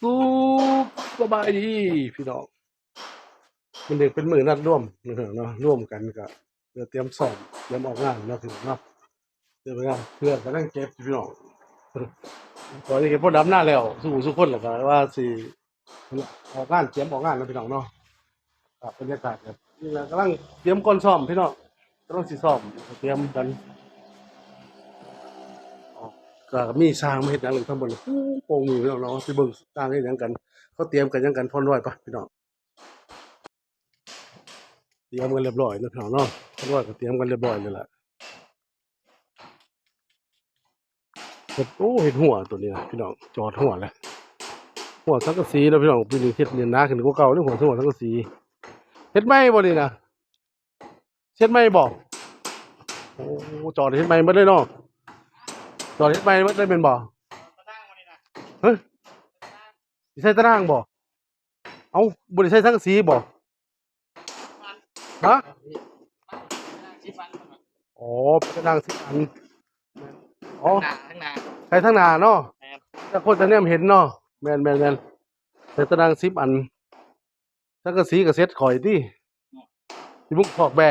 สุขสบายดีพี่น้องมันเด็กเป็นมือนัดร่วมนะเนาะร่วมกันกับเพื่อเตรียมสอบเตรียมออกงานนาะพี่น้องเนาะเตรียมงานเพื่อกำลังเก็บพี่น้องตอนนี้เก็บพวกดำหน้าแล้ว สู้สุกคนแหละครับว่าสิออกงานเตรียมออกงานนะพี่น้องเนาะบรรยากาศแบบนี่แหละกำลังเตรียมก่อนซ้อมพี่น้องกำลังสิซ้อมเตรียมกัน ก็มีสร้างมาเฮ็ดหยังเลยทั้งหมดเลยปูโป่งมือพี่น้องเนาะสิเบิ่งสร้างเฮ็ดหยังกัน เขาเตรียมกันยังกันพร้อมร้อยปะพี่น้องเตรียมกันเรียบร้อยแล้วพี่น้องเนาะพร้อมร้อยก็เตรียมกันเรียบร้อยเลยล่ะเฮ็ดโอ้เฮ็ดหัวตัวนี้นะพี่น้องจอดหัวแล้วหัวสังกะสีแล้วพี่น้องปีนี้เฮ็ดเรียนนาขึ้นกว่าเก่าเรื่องหัวหัวสังกะสีเฮ็ดไหมบ่นี่นะเฮ็ดไหมบ่โอ้จอดเฮ็ดไหมบ่ได้เนาะ ตอนนี้ไปมันได้เป็นบ่เฮ้ยสิใช่ตารางบ่เอาบริใช่ทั้งสีบ่ฮะอ๋อเป็นตารางสีอันอ๋อทั้งนาใช้ทั้งหนาเนาะแม่นถ้าคนจะเนี่ยเห็นเนาะแมนแมนแมนใช้ตารางสิบอันทั้งกระสีกับเซ็ตข่อยที่ที่มุกพอกแบ่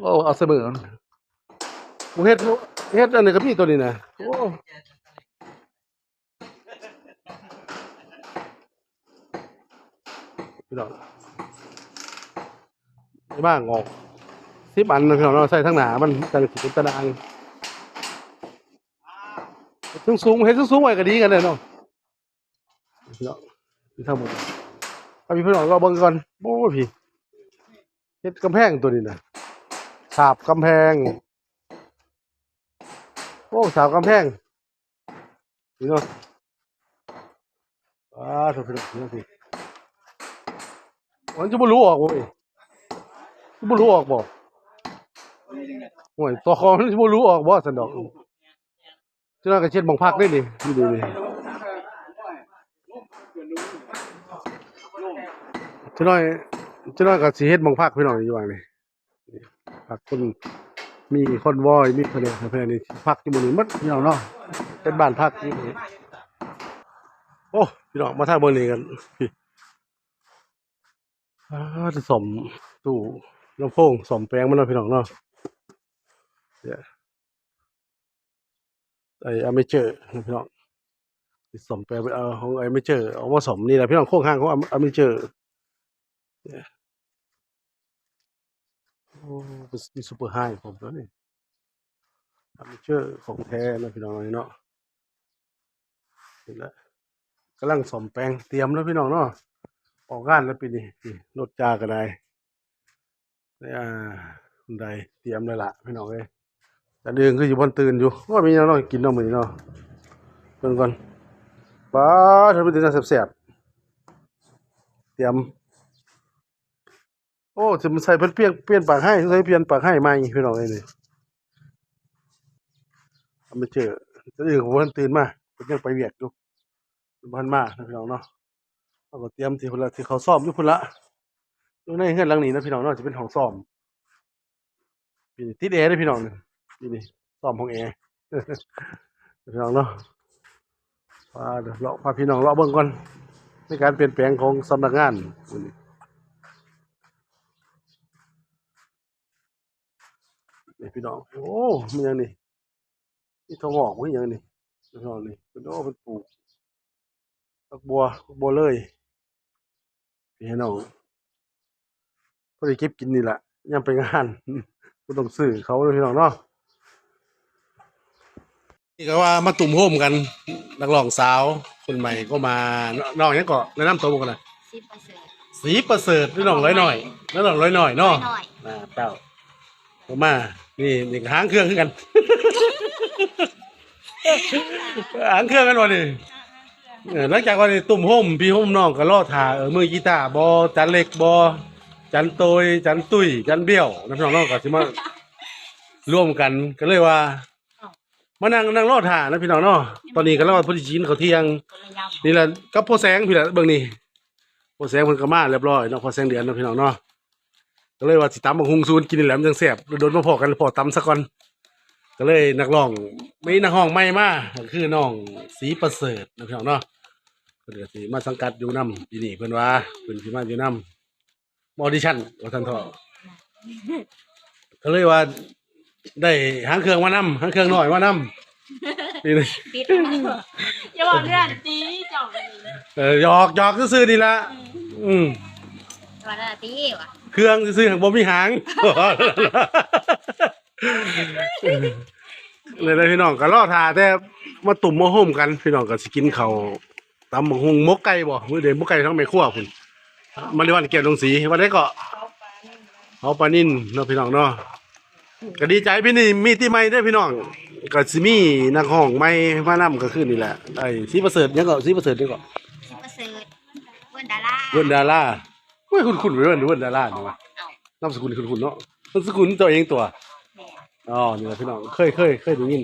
โอ้เอาเสมอ บุเฮ็ดเฮ็ดอันนี้ก็มีตัวนี้นะโอ้พี่น้องไม่บ้างออกสิบอันนะพี่น้องเราใส่ทั้งหนามันจังสิเป็นตารางสูงสูงเห็นสูงสูงไว้ก็ดีกันเลยเนาะพี่น้องที่ทั้งหมดเอาพี่พี่น้องก็เบิ่งก่อนโอ้พี่เฮ็ดกำแพงตัวนี้นะฉาบกำแพง อ้ฉาบกำแพงนี่เนาะว้าถูกถูกถูกสิมันจะบ่รู้ออกบ่เอ้ยจะบ่รู้ออกบ่โอ้ยตัวคอมันจะบ่รู้ออกบ่สันดอกจะน่าก็เช็ดบังพักได้นี่นี่ดูนี่จะน้อยจะน้อยก็สิเฮ็ดบังพักพี่น้องอยู่ว่านี่พักคน มีคนวอยมีเพลเพลนี่พักที่หมู่นี้มัดพี่น้องเนาะเป็นบ้านพักที่นี่โอ้พี่น้องมาทางบนนี้กันพี่อ้าวจะสมตู้ลำโพงสมแปลงมันเนาะพี่น้องเนาะเดี๋ยไอ้อเมเจอร์พี่น้องสมแปลงไปเอาของไอ้เมเจอร์เอามาสมนี่แหละพี่น้องโค้งข้างของอเมเจอร์โอ้เป็นมีซูเปอร์ไฮผมแล้วนี่อาร์เชอร์ของแท้นะพี่น้องเนาะนี่แหละกำลังสมแปลงเตรียมแล้วพี่น้องเนาะออกงานแล้วปีนี้รถจากระไดนี่อ่าคุณใดเตรียมเลยล่ะพี่น้องเอยแต่เดือนคืออยู่บนตื่นอยู่ว่ามีน้อยกินเนาะมื้อนเนาะเพิ่นก่อนป้าทำเป็นน่าแซ่บๆเตรียม โอ้จะมันใส่เพิ่นเปลี่ยนเปลี่ยนปากให้ใส่เปลี่ยนปากให้ใหม่พี่น้องเอ้ยนี่เอาไม่เจอจะอื่นผมเพิ่นตื่นมาเพิ่นยังไปเวียกอยู่เพิ่นบ่ทันมานะพี่น้องเนาะเอาก็เตรียมที่พุ่นละที่เขาซ่อมอยู่พุ่นละอยู่ในเฮือนหลังนี้นะพี่น้องเนาะจะเป็นห้องซ่อมพี่นี่ติดแอร์เด้พี่น้องนี่นี่นี่ซ่อมห้องแอร์พี่น้องเนาะว่าเดี๋ยวเลาะพาพี่น้องเลาะเบิ่งก่อนในการเปลี่ยนแปลงของสำนักงานมื้อ นี้นี่พี่น้อง โอ้มันยังนี่นี่ทองหอกมันยังนี่พี่น้องนี่เป็นโอ้เป็นปลูกตักบัวตักบัวเลยพี่น้องพอได้เก็บกินนี่แหละยังไปงานก็ต้องซื้อเขาเลยพี่น้องเนาะนี่ก็ว่ามาตุ่มโฮมกันนักร้องสาวคนใหม่ก็มาน้องยังก็แนะนำตัวกันนะสิบเปอร์เซ็นต์สีประเสริฐพี่น้องร้อยหน่อยน้องร้อยหน่อยเนาะหน่อยอ่าเต้า ผมมา นี่นี่หางเครื่องคือกัน หางเครื่องกันวันนี้เออหลังจากวันนี้ตุ่มห่มพี่ห่มน้องก็ล่อถ่าเออมือกีตาร์บอจันเล็กบอจันโตยจันตุ้ยจันเบี้ยวน้ำน้องน้องก็สิมาร่วมกันก็เลยว่ามานั่งนั่งล่อถ่านะพี่น้องเนาะตอนนี้ก็รอพุทธิจีนเขาวเที่ยงคนละยำนี่แหละกับพ่อแสงพี่แหละเบิ่งนี่พ่อแสงเพิ่นก็มาเรียบร้อยเนาะพ่อแสงเดือนเนาะพี่น้องเนาะ ก็เลยว่าสิตำบักฮุงซูนกินนี่แหละมันจังแซ่บโดนมาพอกันพอตำซะก่อนก็เลยนักร้องมีนักร้องใหม่มาก็คือน้องสีประเสริฐนะพี่น้องเนาะเพิ่นก็สิมาสังกัดอยู่นํปีนี้เพิ่นว่าเพิ่นสิมาอยู่นํออดิชั่นว่าซั่นเถาะก็เลยว่า ได้หางเครื่องมานํหางเครื่องน้อยมานํนี่นะปิดอย่าบอกเรื่องตีจอกกันเลยเออหยอกหยอกซื่อๆนี่ละอืมวันละตีว่ะ เครื่องซื่อของบ่มีหางเลยนะพี่น้องก็รอทาแต่มาตุ่มมาโฮมกัน พี่น้องก็สิกินเขาตำบักหุงมกไก่บ่มื้อเดยวมกไก่ทั้งแม่ครัวพุ่มาในวันเก็บลงสีวันนี้ก็เอาปลานิ่นเนาะพี่น้องเนาะก็ดีใจพี่นี่มีที่ใหม่เด้พี่น้องก็สิมีนักห้องใหม่มานํก็คือนี่แหละไอ้สีประเสริฐยังก็สีประเสริฐนี่ก็สิมาเสร์ชเพื่อนดาราเวิร์นดารา เฮ้ยคุณคุณเวิร์นเวิร์นดาราเนี่ยวะเอานามสกุลคุณคุณเนาะนามสกุลตัวเองตัวแหม่อ๋อนี่แหละพี่น้องเคยเคยเคยได้ยิน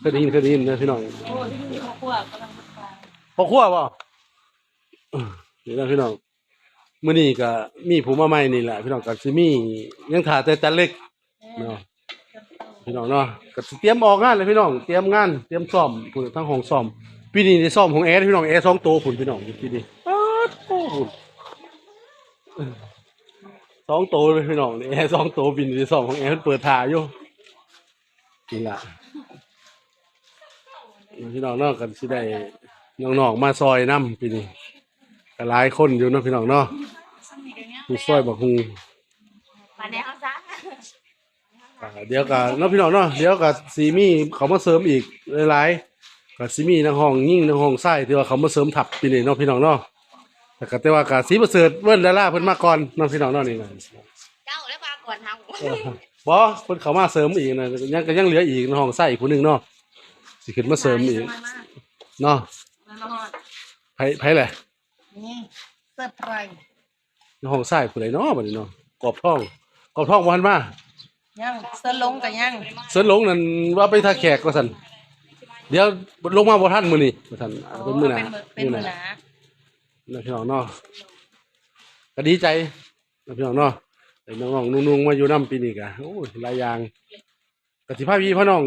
เคยได้ยินเคยได้ยินนะพี่น้องโอ้ที่มีครอบครัวกำลังมาพอครัวบ่เออนี่นะพี่น้องมื้อนี้ก็มีผู้มาใหม่นี่แหละพี่น้องก็สิมียังขาดแต่จันเล็กเนาะพี่น้องเนาะก็สิเตรียมออกงานเลยพี่น้องเตรียมงานเตรียมซ่อมพุ่นทั้งห้องซ่อมปีนี้ได้ซ่อมของแอร์พี่น้องแอร์สองตัวพุ่นพี่น้องปีนี้ป๊าดโอ้พุ่นเออ สองตัวเลยพี่น้องนี่แอร์สองตัวปีนี้ได้ซ่อมของแอร์เพิ่นเปิดท่าอยู่นี่ล่ะพี่น้องเนาะกันสิได้น้องๆมาซอยน้ำปีนี้ก็หลายคนอยู่เนาะพี่น้องเนาะผู้ซอยบักฮูมาแนวซะอ่าเดี๋ยวก็เนาะพี่น้องเนาะเดี๋ยวก็สีมีเขามาเสริมอีกหลายๆก็สีมีในห้องยิ่งในห้องไส้ที่ว่าเขามาเสริมทับปีนี้เนาะพี่น้องเนาะ แต่ก็แต่ว่าก็สีประเสริฐเวิ้นดาราเพิ่นมาก่อนเนาะพี่น้องเนาะนี่นะเจ้าแล้วมาก่อนเฮาเออบ่เพิ่นเขามาเสริมอีกนะยังก็ยังเหลืออีกในห้องไส้อีกผู้หนึงเนาะสิขึ้นมาเสริมอีกเนาะมามาไผไผแหละนี่เซอร์ไพรส์ในห้องไส้ผู้ใดเนาะบัดนี้เนาะกรอบทองกรอบทองบ่ทันมายังเสื้อลงกับยังเสินหลงนั่นว่าไปท่าแขกว่าซั่นเดี๋ยวลงมาบ่ทันมื้อนี้ว่าซั่นอ่าเป็นมื้อหน้าเป็นมือหนา นะพี่น้องเนาะก็ดีใจนะพี่น้องเนาะไอ้น้องๆนุ่งๆมาอยู่น้ำปีนี้กะโอ้ยหลายอย่างกสิพาพี่พ่อน้อง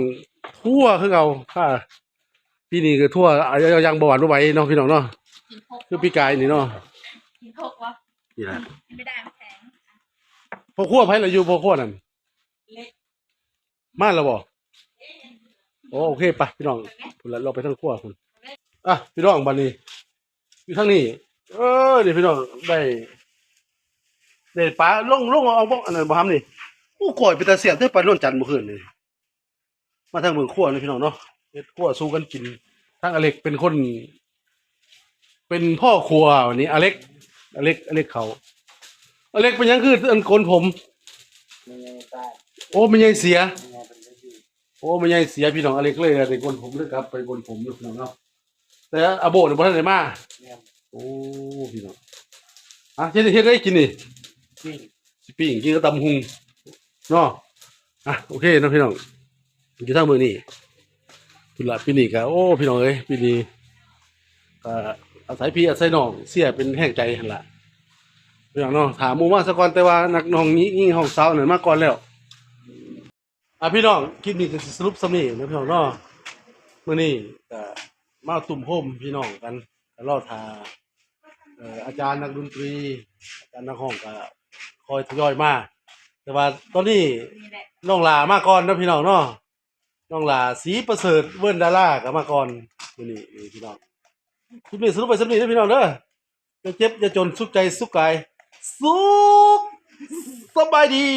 ทั่วคือเราค่ะปีนี้คือทั่วเอาเอายังบหวานบ่ไหวเนาะพี่น้องเนาะกินพกคือพี่กายนี่เนาะกินพกวะนี่แหละไม่ได้แข็งพ่อครัวไผละอยู่พ่อครัวนั่นเล็กมาแล้วบ่โอ้โอเคไปพี่น้องพุ่นละเราไปทางครัวพุ่นอะพี่น้องบัดนี้อยู่ทางนี้ เออเดี๋ยวพี่น้องได้ได้ปลาลงลงเอาบ่อันนั้นบ่ทำนี่โอ้ก่อยไปต่เสียบได้ปลาโน่นจันทร์เมื่อคืนนี่มาทางเมืองครัวนี่พี่น้องเนาะเฮ็ดครัวสู้กันกินทางอเล็กเป็นคน เป็นพ่อครัววันนี้ อเล็ก อเล็ก อเล็กเขา อเล็กเป็นหยังคืออันโกนผมโอ้ไม่ใช่เสียโอ้ไม่ใช่เสียพี่น้องอเล็กเลยเลยโกนผมเลยครับ ไปโกนผมเลยพี่น้องเนาะแต่อาโบเนี่ยบ่ทันได้มา โอ้พี่น้องอะเฮ็ดเฮ็ดได้กินนี่สิปิ้งกินกับตำหุงเนาะอะโอเคเนาะพี่น้องอยู่ทางมือนี่พุ่นละปีนี้ก็โอ้พี่น้องเอ้ยปีนี้ก็อาศัยพี่อาศัยน้องเสียเป็นแห่งใจหั่นล่ะพี่น้องเนาะถามหมู่มาซะก่อนแต่ว่านักน้องนี้ยิ่งห้องสาวนั่นมาก่อนแล้วอะพี่น้องคลิปนี้ก็สิสรุปซ้ำนี่นะพี่น้องเนาะมื้อนี้ก็มาตุ่มโฮมพี่น้องกันก็รอทาเอาจารย์นักดนตรี อาจารย์นักห้องก็คอยทยอยมาแต่ว่าตอนนี้น่องหลามาก่อนนะพี่น้องเนาะน้องหลาสีประเสริฐเวิร์นดาราก็มาก่อนนี้นี่พี่น้องคลิปนี้สรุปไปสำนี้นะพี่น้องเด้อจะเจ็บจะจนสุขใจสุขกายสุขสบายดี